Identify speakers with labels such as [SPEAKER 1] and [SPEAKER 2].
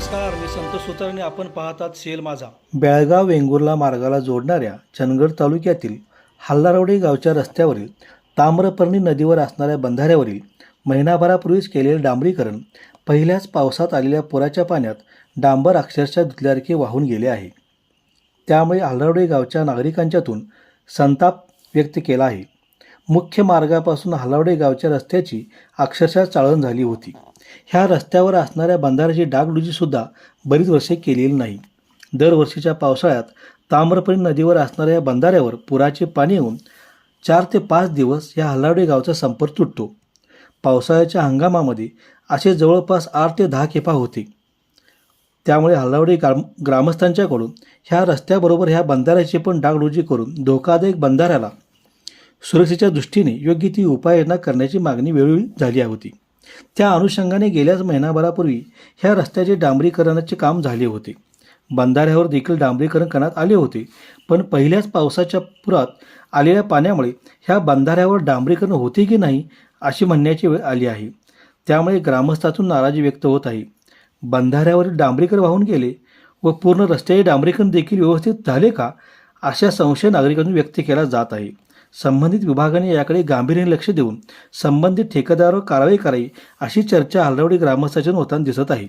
[SPEAKER 1] नमस्कार मी संत सुतारणे आपण पाहतात सेल माझा.
[SPEAKER 2] बेळगाव वेंगुर्ला मार्गाला जोडणाऱ्या चंदगड तालुक्यातील हल्लारवडे गावच्या रस्त्यावरील ताम्रपर्णी नदीवर असणाऱ्या बंधाऱ्यावरील महिनाभरापूर्वीच केलेले डांबरीकरण पहिल्याच पावसात आलेल्या पुराच्या पाण्यात डांबर अक्षरशः धुतल्यासारखे वाहून गेले आहे. त्यामुळे हल्लारवडे गावच्या नागरिकांच्यातून संताप व्यक्त केला आहे. मुख्य मार्गापासून हलावडे गावच्या रस्त्याची अक्षरशः चाळण झाली होती. ह्या रस्त्यावर असणाऱ्या बंधाऱ्याची डागडुजीसुद्धा बरीच वर्षे केलेली नाही. दरवर्षीच्या पावसाळ्यात ताम्रपणी नदीवर असणाऱ्या या बंधाऱ्यावर पुराचे पाणी येऊन चार ते पाच दिवस या हल्लावडे गावचा संपर्क तुटतो. पावसाळ्याच्या हंगामामध्ये असे जवळपास आठ ते दहा खेपा होते. त्यामुळे हल्लावडे ग्राम ग्रामस्थांच्याकडून ह्या रस्त्याबरोबर ह्या बंधाऱ्याची पण डागडुजी करून धोकादायक बंधाऱ्याला सुरक्षेच्या दृष्टीने योग्य ती उपाययोजना करण्याची मागणी वेळोवेळी झाली होती. त्या अनुषंगाने गेल्याच महिनाभरापूर्वी ह्या रस्त्याचे डांबरीकरणाचे काम झाले होते. बंधाऱ्यावर देखील डांबरीकरण करण्यात आले होते पण पहिल्याच पावसाच्या पुरात आलेल्या पाण्यामुळे ह्या बंधाऱ्यावर डांबरीकरण होते की नाही अशी म्हणण्याची वेळ आली आहे. त्यामुळे ग्रामस्थातून नाराजी व्यक्त होत आहे. बंधाऱ्यावरील डांबरीकरण वाहून गेले व पूर्ण रस्त्याचे डांबरीकरण देखील व्यवस्थित झाले का अशा संशय नागरिकांतून व्यक्त केला जात आहे. संबंधित विभागाने याकडे गांभीर्याने लक्ष देऊन संबंधित ठेकेदारावर कारवाई करावी अशी चर्चा हलवडी ग्रामस्थांच्या होताना दिसत आहे.